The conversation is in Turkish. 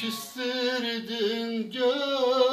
küstürdün gönlümü